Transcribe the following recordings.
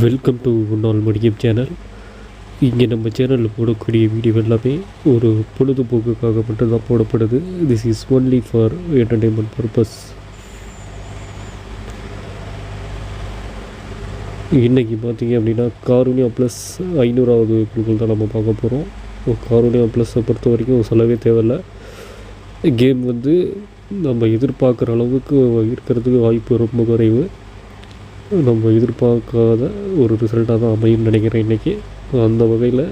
Welcome to நாள் முடியும் channel இங்கே நம்ம சேனலில் போடக்கூடிய வீடியோ எல்லாமே ஒரு பொழுதுபோக்குக்காக மட்டும்தான் போடப்படுது. This is only for entertainment purpose இன்றைக்கி பார்த்தீங்க அப்படின்னா காரூனியா ப்ளஸ் ஐநூறாவது குழுக்கள் தான் நம்ம பார்க்க போகிறோம் காரூனியா ப்ளஸ்ஸை பொறுத்த வரைக்கும் சொல்லவே தேவையில்ல. கேம் வந்து நம்ம எதிர்பார்க்குற அளவுக்கு இருக்கிறதுக்கு வாய்ப்பு ரொம்ப குறைவு. நம்ம எதிர்பார்க்காத ஒரு ரிசல்ட்டாக தான் அமையும்னு நினைக்கிறேன் இன்றைக்கி அந்த வகையில்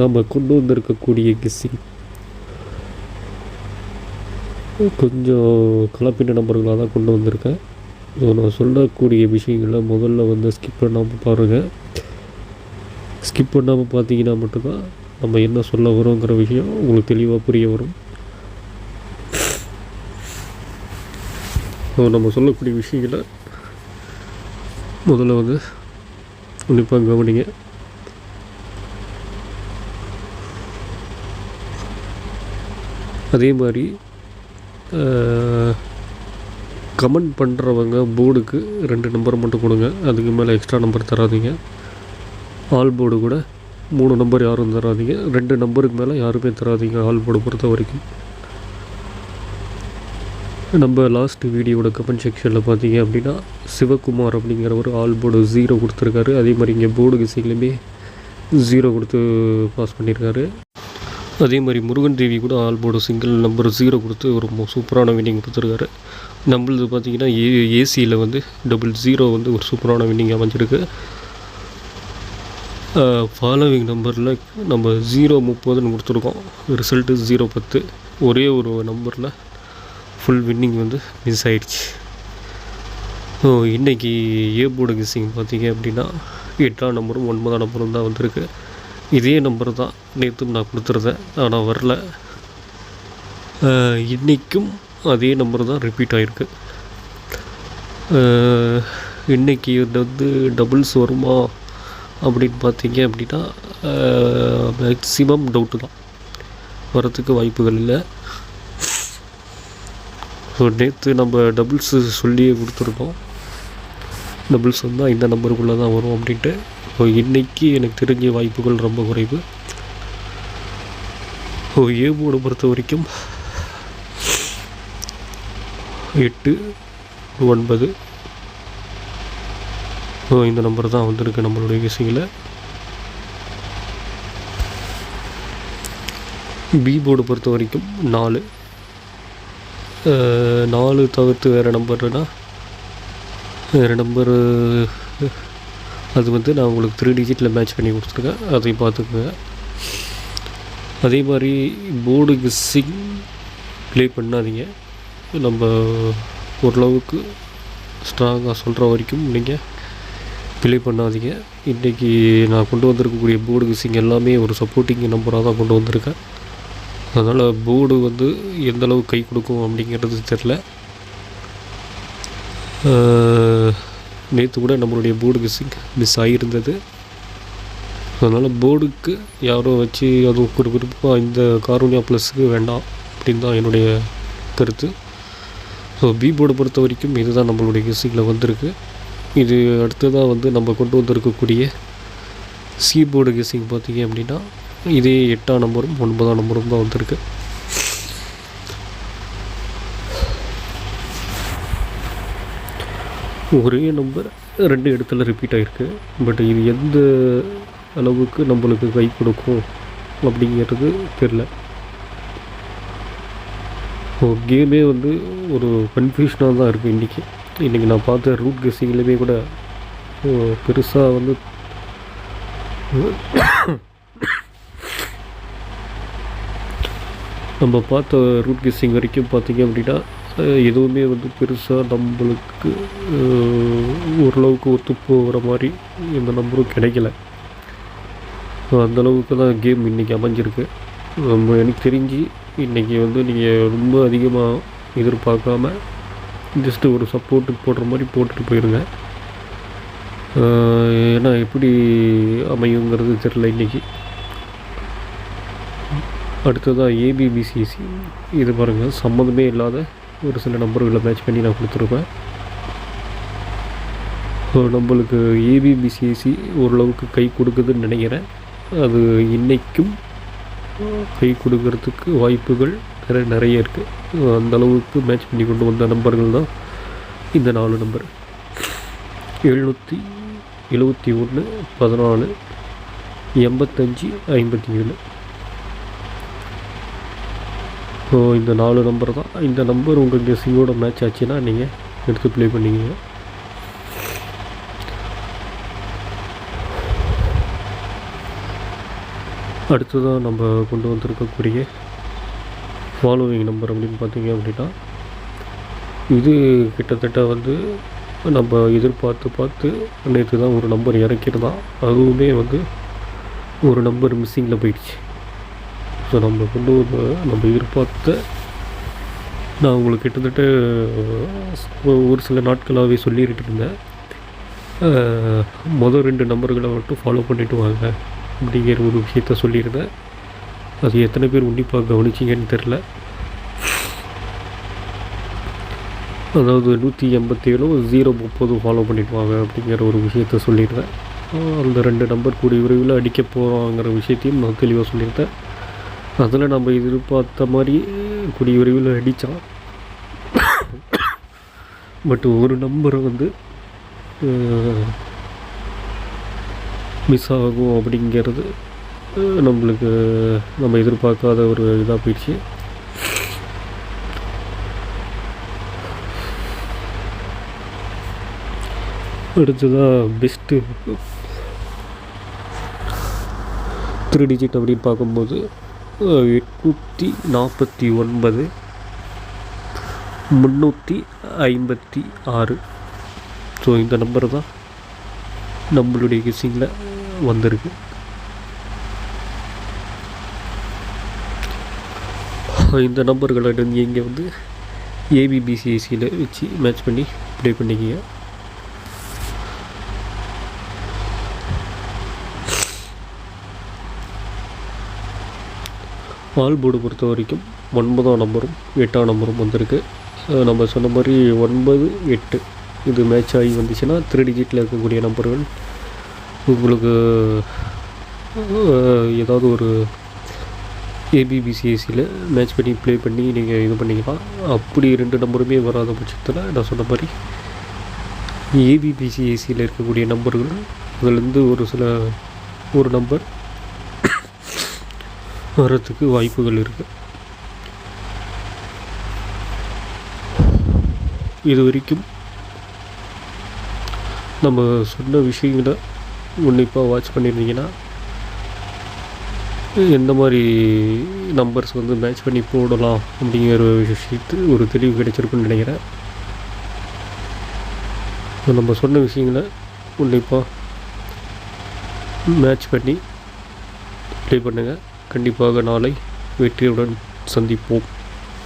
நம்ம கொண்டு வந்திருக்கக்கூடிய கிஸ்ஸிங் கொஞ்சம் கலப்பின நம்பர்களாக தான் கொண்டு வந்திருக்கேன். ஸோ நான் சொல்லக்கூடிய விஷயங்களை முதல்ல வந்து ஸ்கிப் பண்ணாமல் பாருங்கள் ஸ்கிப் பண்ணாமல் பார்த்தீங்கன்னா மட்டும்தான் நம்ம என்ன சொல்ல வரோங்கிற விஷயம் உங்களுக்கு தெளிவாக புரிய வரும். ஸோ நம்ம சொல்லக்கூடிய விஷயங்களை முதல்ல வந்து உன்னிப்பாக கவனிங்க. அதே மாதிரி கமெண்ட் பண்ணுறவங்க போர்டுக்கு ரெண்டு நம்பர் மட்டும் கொடுங்க. அதுக்கு மேலே எக்ஸ்ட்ரா நம்பர் தராதீங்க. ஆல் போர்டு கூட மூணு நம்பர் யாரும் தராதிங்க. ரெண்டு நம்பருக்கு மேலே யாருமே தராதீங்க ஆல் போர்டு பொறுத்த வரைக்கும் நம்ம லாஸ்ட் வீடியோட கமெண்ட் செக்ஷனில் பார்த்தீங்க அப்படின்னா சிவகுமார் அப்படிங்கிற ஒரு ஆல் போர்டு ஜீரோ கொடுத்துருக்காரு. அதே மாதிரி இங்கே போர்டு கிசைகளுமே ஜீரோ கொடுத்து பாஸ் பண்ணியிருக்காரு அதே மாதிரி முருகன் தேவி கூட all board single number zero கொடுத்து ஒரு சூப்பரான வின்னிங் கொடுத்துருக்காரு. நம்மளது பார்த்தீங்கன்னா ஏ ஏசியில் வந்து டபுள் ஜீரோ வந்து ஒரு சூப்பரான வின்னிங் அமைஞ்சிருக்கு. ஃபாலோவிங் நம்பரில் நம்ம ஜீரோ முப்பதுன்னு கொடுத்துருக்கோம். ரிசல்ட்டு ஜீரோ பத்து. ஒரே ஒரு நம்பரில் ஃபுல் வின்னிங் வந்து மிஸ் ஆயிடுச்சு. ஸோ இன்றைக்கி ஏ போர்டு கிஸ்ஸிங் பார்த்தீங்க அப்படின்னா எட்டாம் நம்பரும் ஒன்பதாம் நம்பரும் தான் வந்திருக்கு. இதே நம்பர் தான் நேற்றும் நான் கொடுத்துருந்தேன். ஆனால் வரல. இன்றைக்கும் அதே நம்பர் தான் ரிப்பீட் ஆகிருக்கு இன்றைக்கி வந்து டபுள்ஸ் வருமா அப்படின்னு பார்த்தீங்க அப்படின்னா மேக்ஸிமம் டவுட்டு தான். வரத்துக்கு வாய்ப்புகள் இல்லை. நேற்று நம்ம டபுள்ஸு சொல்லியே கொடுத்துருக்கோம். டபுள்ஸ் வந்தால் இந்த நம்பருக்குள்ளே தான் வரும் அப்படின்ட்டு. ஸோ இன்றைக்கி எனக்கு தெரிஞ்ச வாய்ப்புகள் ரொம்ப குறைவு. ஸோ ஏ போர்டை பொறுத்த வரைக்கும் எட்டு ஒன்பது. ஸோ இந்த நம்பர் தான் வந்திருக்கு நம்மளுடைய விஷயங்கள. பி போர்டு பொறுத்த வரைக்கும் நாலு. நாலு தவிர்த்து வேறு நம்பர்னா வேறு நம்பரு அது வந்து நான் உங்களுக்கு த்ரீ டிஜிட்டில் மேட்ச் பண்ணி கொடுத்துருக்கேன். அதையும் பார்த்துக்குங்க. அதே மாதிரி போர்டு கிஸ்ஸிங் ப்ளே பண்ணாதீங்க. நம்ம ஓரளவுக்கு ஸ்ட்ராங்காக சொல்கிற வரைக்கும் நீங்கள் ப்ளே பண்ணாதீங்க. இன்றைக்கி நான் கொண்டு வந்திருக்கக்கூடிய போர்டு கிஸ்ஸிங் எல்லாமே ஒரு சப்போர்ட்டிங் நம்பராக தான் கொண்டு வந்திருக்கேன். அதனால் போர்டு வந்து எந்த அளவு கை கொடுக்கும் அப்படிங்கிறது தெரில நேற்று கூட நம்மளுடைய போர்டு மிஸ்ஸிங் மிஸ் ஆகியிருந்தது அதனால் போர்டுக்கு யாரோ வச்சு அதுவும் குறி குறிப்பாக இந்த காரோனியா ப்ளஸ்க்கு வேண்டாம் அப்படின்னு தான் என்னுடைய கருத்து. ஸோ பி போர்டு பொறுத்த வரைக்கும் இதுதான் நம்மளுடைய கெஸ்ஸிங்கில் வந்திருக்கு. இது அடுத்ததாக வந்து நம்ம கொண்டு வந்திருக்கக்கூடிய சி போர்டு கெஸ்ஸிங் பார்த்தீங்க அப்படின்னா இதே எட்டாம் நம்பரும் ஒன்பதாம் நம்பரும் தான் வந்திருக்கு. ஒரே நம்பர் ரெண்டு இடத்துல ரிப்பீட் ஆகிருக்கு பட் இது எந்த அளவுக்கு நம்மளுக்கு கை கொடுக்கும் அப்படிங்கிறது தெரில ஸோ கேமே வந்து ஒரு கன்ஃபியூஷனாக தான் இருக்குது இன்றைக்கி இன்றைக்கி நான் பார்த்த ரூட் கெஸ்ஸிங்லேயுமே கூட பெருசாக வந்து நம்ம பார்த்த ரூட் கெஸ்ஸிங் வரைக்கும் பார்த்திங்க அப்படின்னா எதுவுமே வந்து பெருசாக நம்மளுக்கு ஓரளவுக்கு ஒத்து போகிற மாதிரி எந்த நம்பரும் கிடைக்கல. அந்தளவுக்கு தான் கேம் இன்றைக்கி அமைஞ்சிருக்கு. நம்ம எனக்கு தெரிஞ்சு இன்றைக்கி வந்து நீங்கள் ரொம்ப அதிகமாக எதிர்பார்க்காம ஜஸ்ட்டு ஒரு சப்போர்ட்டுக்கு போடுற மாதிரி போட்டுட்டு போயிருங்க. ஏன்னா எப்படி அமையுங்கிறது தெரில இன்றைக்கி அடுத்ததாக ஏபிபிசிசி இது பாருங்கள் சம்மந்தமே இல்லாத ஒரு சில நம்பர்களை மேட்ச் பண்ணி நான் கொடுத்துருப்பேன். ஸோ நம்மளுக்கு ஏபிபிசிஎஸ்சி ஓரளவுக்கு கை கொடுக்குதுன்னு நினைக்கிறேன். அது இன்றைக்கும் கை கொடுக்கறதுக்கு வாய்ப்புகள் நிறைய நிறைய இருக்குது அந்த அளவுக்கு மேட்ச் பண்ணி கொண்டு வந்த நம்பர்கள் தான் இந்த நாலு நம்பர். எழுநூற்றி எழுபத்தி ஒன்று பதினாலு எண்பத்தஞ்சு ஐம்பத்தி ஏழு. ஸோ இந்த நாலு நம்பர் தான். இந்த நம்பர் உங்கள் கெஸ்ஸிங்கோட மேட்ச் ஆச்சுன்னா நீங்கள் எடுத்து ப்ளே பண்ணிக்கங்க. அடுத்ததாக நம்ம கொண்டு வந்திருக்கக்கூடிய ஃபாலோவிங் நம்பர் அப்படின்னு பார்த்தீங்க அப்படின்னா இது கிட்டத்தட்ட வந்து நம்ம எதிர்பார்த்து பார்த்து நேற்று தான் ஒரு நம்பர் இறக்கிருந்தான் அதுவுமே வந்து ஒரு நம்பர் மிஸ்ஸிங்கில் போயிடுச்சு. ஸோ நம்ம கொண்டு வந்த நம்ம எதிர்பார்த்த நான் உங்களுக்கு கிட்டத்தட்ட ஒரு சில நாட்களாகவே சொல்லிக்கிட்டு இருந்தேன். மொதல் ரெண்டு நம்பர்களை மட்டும் ஃபாலோ பண்ணிட்டு வாங்க அப்படிங்கிற ஒரு விஷயத்த சொல்லியிருந்தேன். அது எத்தனை பேர் உன்னிப்பாக கவனிச்சிங்கன்னு தெரில அதாவது நூற்றி எண்பத்தேழும் ஜீரோ முப்பதும் ஃபாலோ பண்ணிட்டு வாங்க அப்படிங்கிற ஒரு விஷயத்த சொல்லியிருந்தேன். அந்த ரெண்டு நம்பர் கூடிய விரைவில் அடிக்க போகிறோங்கிற விஷயத்தையும் நான் தெளிவாக சொல்லியிருந்தேன். அதில் நம்ம எதிர்பார்த்த மாதிரி கூடிய விரைவில் அடித்தான் பட் ஒரு நம்பரை வந்து மிஸ் ஆகும் அப்படிங்கிறது நம்மளுக்கு நம்ம எதிர்பார்க்காத ஒரு இதாக போயிடுச்சு. அடுத்ததாக பெஸ்ட்டு த்ரீ டிஜிட் அப்படின்னு பார்க்கும்போது எட்நூற்றி நாற்பத்தி ஒன்பது முந்நூற்றி ஐம்பத்தி ஆறு. ஸோ இந்த நம்பர் தான் நம்மளுடைய கிசிங்கில் வந்திருக்கு. இந்த நம்பர்களை நீங்கள் வந்து ஏபிபிசிஎஸ்சியில் வச்சு மேட்ச் பண்ணி ப்ளே பண்ணிக்கிங்க. ஆல் போர்டு பொறுத்த வரைக்கும் ஒன்பதாம் நம்பரும் எட்டாம் நம்பரும் வந்திருக்கு. நம்ம சொன்ன மாதிரி ஒன்பது எட்டு இது மேட்ச் ஆகி வந்துச்சுன்னா த்ரீ டிஜிட்டில் இருக்கக்கூடிய நம்பர்கள் உங்களுக்கு ஏதாவது ஒரு ஏபிபிசிஎஸ்சியில் மேட்ச் பண்ணி ப்ளே பண்ணி நீங்கள் இது பண்ணிக்கலாம். அப்படி ரெண்டு நம்பருமே வராத பட்சத்தில் நான் சொன்ன மாதிரி ஏபிபிசிஎஸ்சியில் இருக்கக்கூடிய நம்பர்கள் அதுலேருந்து ஒரு சில ஒரு நம்பர் வர்றதுக்கு வாய்ப்புகள் இருக்குது இது வரைக்கும் நம்ம சொன்ன விஷயங்களை உன்னிப்பாக வாட்ச் பண்ணியிருந்தீங்கன்னா எந்த மாதிரி நம்பர்ஸ் வந்து மேட்ச் பண்ணி போடலாம் அப்படிங்கிற ஒரு விஷயத்து ஒரு தெளிவு கிடைச்சிருக்குன்னு நினைக்கிறேன். நம்ம சொன்ன விஷயங்களை உன்னிப்பாக மேட்ச் பண்ணி ப்ளே பண்ணுங்கள் கண்டிப்பாக நாளை வெற்றியுடன் சந்திப்போம்.